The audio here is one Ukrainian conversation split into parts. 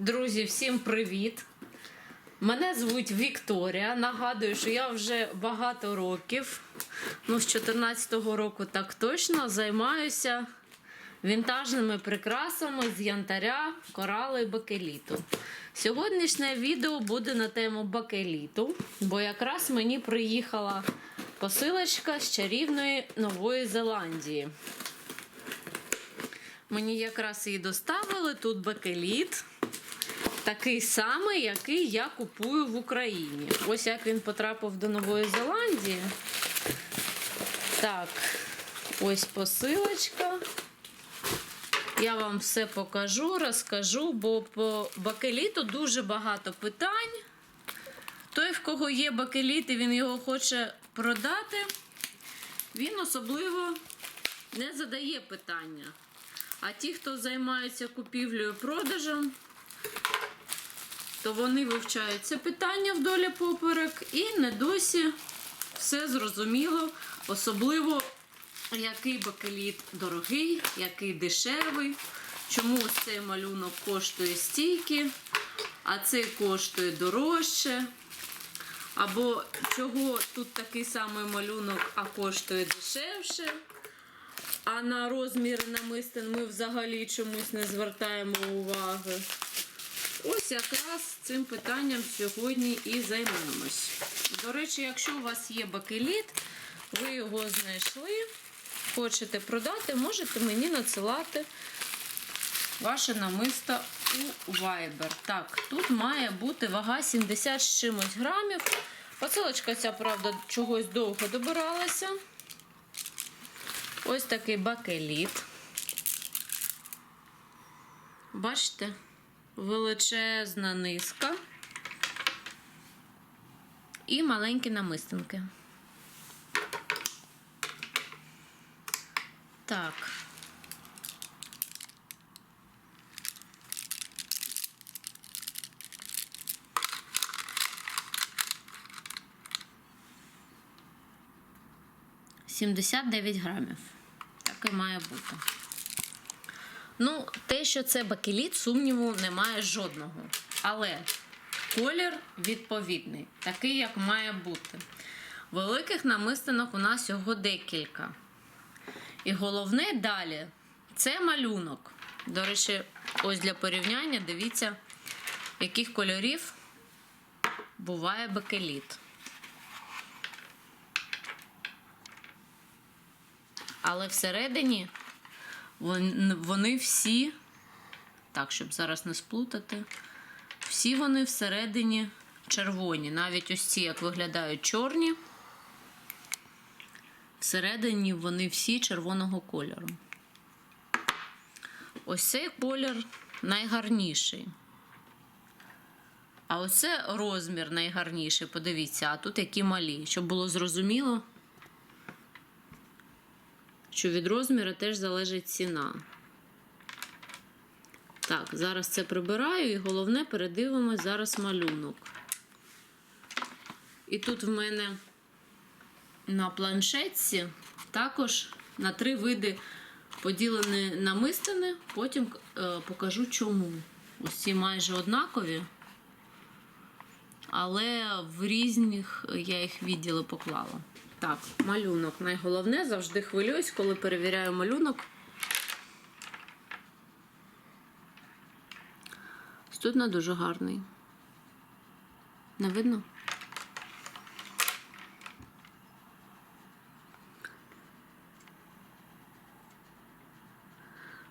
Друзі, всім привіт! Мене звуть Вікторія. Нагадую, що я вже багато років, ну з 14-го року так точно, займаюся вінтажними прикрасами з янтаря, коралу і бакеліту. Сьогоднішнє відео буде на тему бакеліту, бо якраз мені приїхала посилочка з чарівної Нової Зеландії. Мені якраз її доставили. Тут бакеліт. Такий самий, який я купую в Україні. Ось як він потрапив до Нової Зеландії. Так, ось посилочка. Я вам все покажу, розкажу, бо по бакеліту дуже багато питань. Той, в кого є бакеліт і він його хоче продати, він особливо не задає питання. А ті, хто займається купівлею продажем, то вони вивчають це питання вдолі поперек і не досі все зрозуміло, особливо який бакеліт дорогий, який дешевий, чому цей малюнок коштує стільки, а цей коштує дорожче. Або чого тут такий самий малюнок, а коштує дешевше. А на розміри намистин ми взагалі чомусь не звертаємо уваги. Ось якраз цим питанням сьогодні і займемось. До речі, якщо у вас є бакеліт, ви його знайшли, хочете продати, можете мені надсилати ваше намисто у Viber. Так, тут має бути вага 70 з чимось грамів. Посилочка ця, правда, чогось довго добиралася. Ось такий бакеліт. Бачите? Величезна низка. І маленькі намистинки. Так. Сімдесят дев'ять грамів. Так і має бути. Ну, те, що це бакеліт, сумніву немає жодного. Але колір відповідний, такий, як має бути. Великих намистинок у нас його декілька. І головне далі це малюнок. До речі, ось для порівняння дивіться, яких кольорів буває бакеліт. Але всередині вони всі, так, щоб зараз не сплутати, всі вони всередині червоні. Навіть ось ці, як виглядають чорні, всередині вони всі червоного кольору. Ось цей колір найгарніший. А оце розмір найгарніший, подивіться, а тут які малі, щоб було зрозуміло що від розміру теж залежить ціна. Так, зараз це прибираю і головне передивимось зараз малюнок. І тут в мене на планшетці також на три види поділені намистини, потім е, покажу чому. Ці майже однакові, але в різних я їх відділи поклала. Так, малюнок. Найголовне завжди хвилююсь, коли перевіряю малюнок. Тут не дуже гарний. Не видно?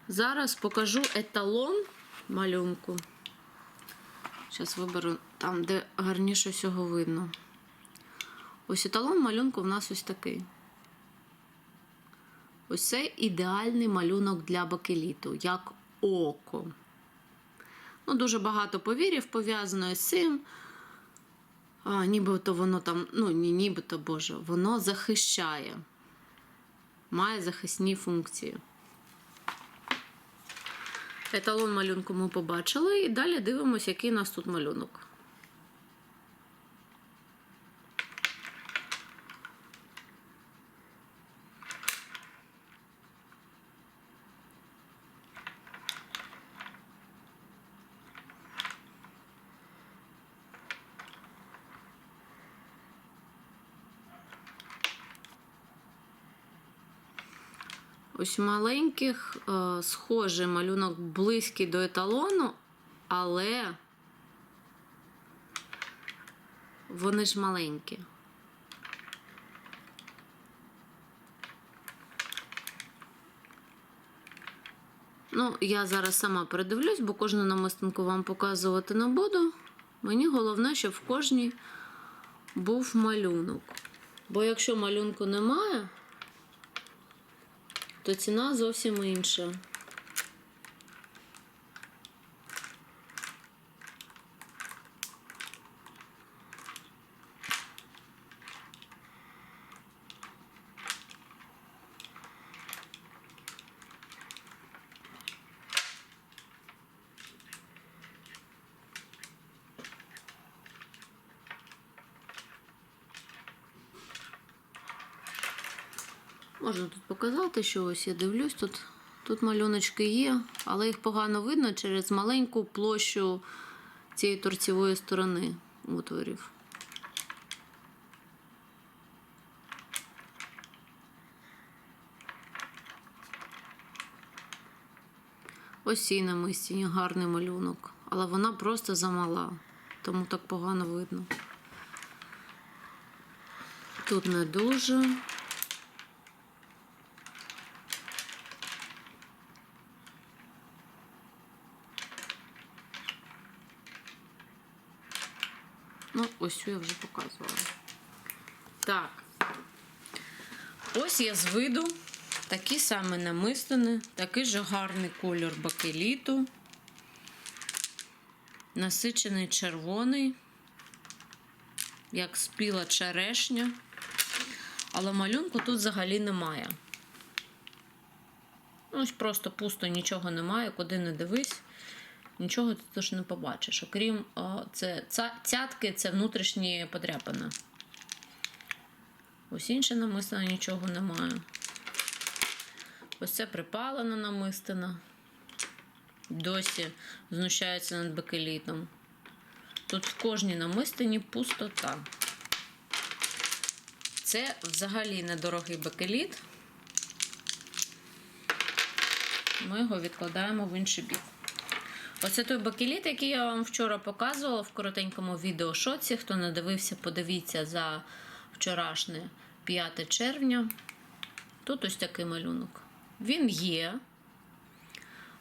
Зараз покажу еталон малюнку. Зараз виберу там, де гарніше всього видно. Ось еталон малюнку в нас ось такий. Ось це ідеальний малюнок для бакеліту, як око. Ну, Дуже багато повірів пов'язано з цим. А, Нібито воно там, ну, ні, нібито Боже, воно захищає, має захисні функції. Еталон малюнку ми побачили, і далі дивимося, який у нас тут малюнок. Ось маленьких, е, схожий малюнок близький до еталону, але вони ж маленькі. Ну, я зараз сама передивлюсь, бо кожну намистинку вам показувати не буду. Мені головне, щоб в кожній був малюнок. Бо якщо малюнку немає, то ціна зовсім інша. Можна тут показати, що ось я дивлюсь, тут, тут малюночки є, але їх погано видно через маленьку площу цієї торцівої сторони утворів. Ось цій намистіні гарний малюнок, але вона просто замала, тому так погано видно. Тут не дуже. Ну, ось цю я вже показувала. Так. Ось я з виду такі саме намистини, такий же гарний кольор бакеліту. Насичений червоний, як спіла черешня. Але малюнку тут взагалі немає. Ось просто пусто нічого немає, куди не дивись. Нічого ти теж не побачиш. Окрім це, ця, цятки, це внутрішні подряпини. Ось інше намистина нічого немає. Ось це припалена намистина. Досі знущається над бакелітом. Тут в кожній намистині пустота. Це взагалі недорогий бакеліт. Ми його відкладаємо в інший бік. Оце той бакеліт, який я вам вчора показувала в коротенькому відео шоці. Хто не дивився, подивіться за вчорашнє 5 червня. Тут ось такий малюнок. Він є,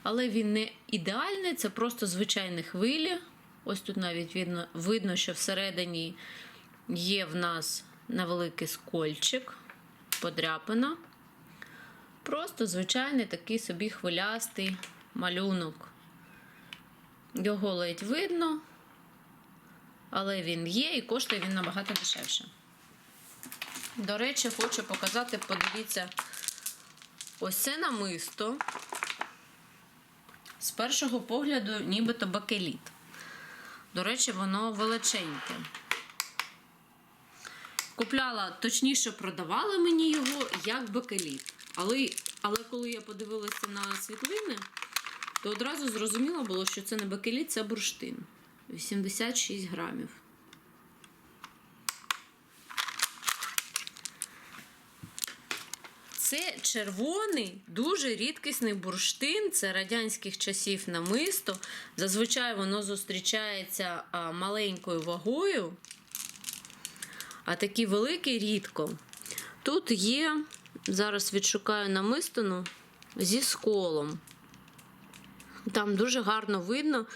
але він не ідеальний, це просто звичайні хвилі. Ось тут навіть видно, видно що всередині є в нас невеликий скольчик, подряпина. Просто звичайний такий собі хвилястий малюнок. Його ледь видно, але він є і коштує він набагато дешевше. До речі, хочу показати, подивіться, ось це намисто. З першого погляду, нібито бакеліт. До речі, воно величеньке. Купляла, точніше, продавали мені його як бакеліт. Але, але коли я подивилася на світлини, то одразу зрозуміло було, що це не бакеліт, це бурштин. 86 грамів. Це червоний, дуже рідкісний бурштин, це радянських часів намисто. Зазвичай воно зустрічається маленькою вагою, а такі великі рідко. Тут є, зараз відшукаю намистину зі сколом. Там дуже гарно видно,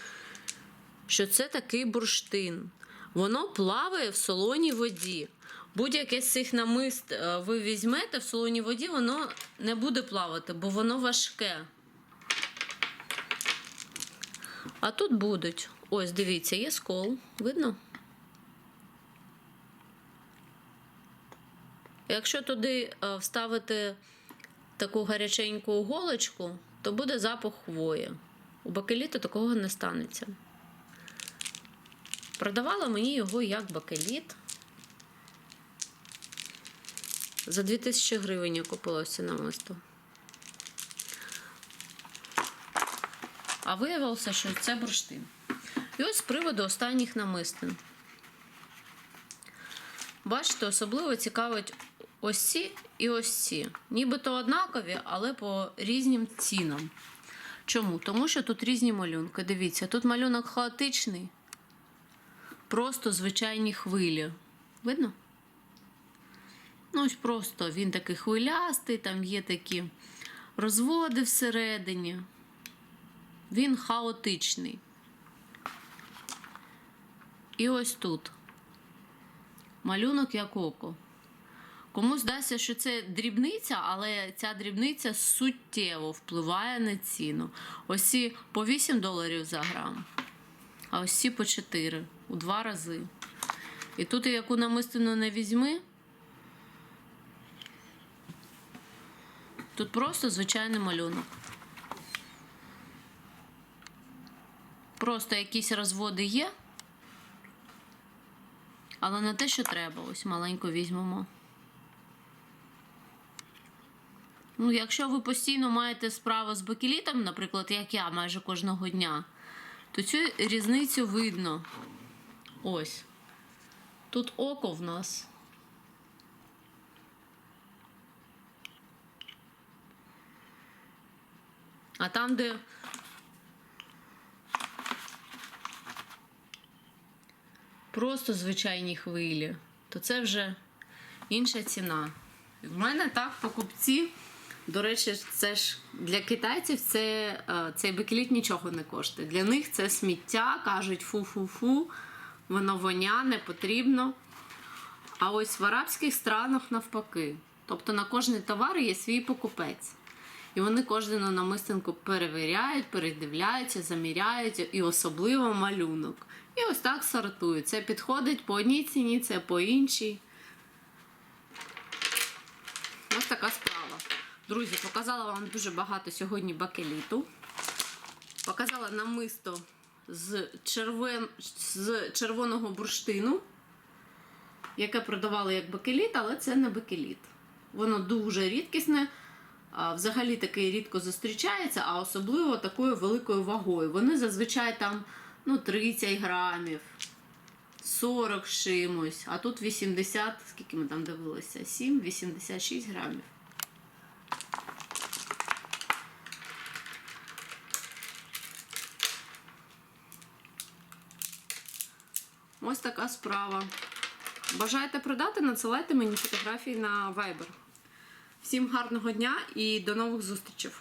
що це такий бурштин. Воно плаває в солоній воді. Будь-яке з цих намист е, ви візьмете в солоній воді, воно не буде плавати, бо воно важке. А тут будуть. Ось, дивіться, є скол. Видно? Якщо туди е, вставити таку гаряченьку голочку, то буде запах хвої. У бакеліту такого не станеться. Продавала мені його як бакеліт. За 2000 гривень я купила ось це намисто. А виявилося, що це бурштин. І ось з приводу останніх намистин. Бачите, особливо цікавить ось ці і ось ці. Нібито однакові, але по різним цінам. Чому? Тому що тут різні малюнки. Дивіться, тут малюнок хаотичний, просто звичайні хвилі. Видно? Ну, ось просто він такий хвилястий, там є такі розводи всередині. Він хаотичний. І ось тут. Малюнок як око. Комусь здається, що це дрібниця, але ця дрібниця суттєво впливає на ціну. Ось ці по 8 доларів за грам, а ось ці по 4 у два рази. І тут яку намистину не візьми. Тут просто звичайний малюнок. Просто якісь розводи є, але не те, що треба. Ось маленько візьмемо. Ну, якщо ви постійно маєте справу з бакелітом, наприклад, як я майже кожного дня, то цю різницю видно. Ось. Тут око в нас. А там, де просто звичайні хвилі, то це вже інша ціна. В мене так покупці. До речі, це ж для китайців це, е, цей бекеліт нічого не коштує. Для них це сміття, кажуть фу-фу-фу, воно воня, не потрібно. А ось в арабських странах навпаки. Тобто на кожний товар є свій покупець. І вони кожну намистинку перевіряють, передивляються, заміряють, і особливо малюнок. І ось так сортують. Це підходить по одній ціні, це по іншій. Ось така справа. Друзі, показала вам дуже багато сьогодні бакеліту. Показала намисто з, червен... з червоного бурштину, яке продавали як бакеліт, але це не бакеліт. Воно дуже рідкісне. Взагалі таке рідко зустрічається, а особливо такою великою вагою. Вони зазвичай там ну, 30 грамів, 40 чимось, а тут 80, скільки ми там дивилися? 7, 86 грамів. Ось така справа. Бажаєте продати? Надсилайте мені фотографії на Viber. Всім гарного дня і до нових зустрічей!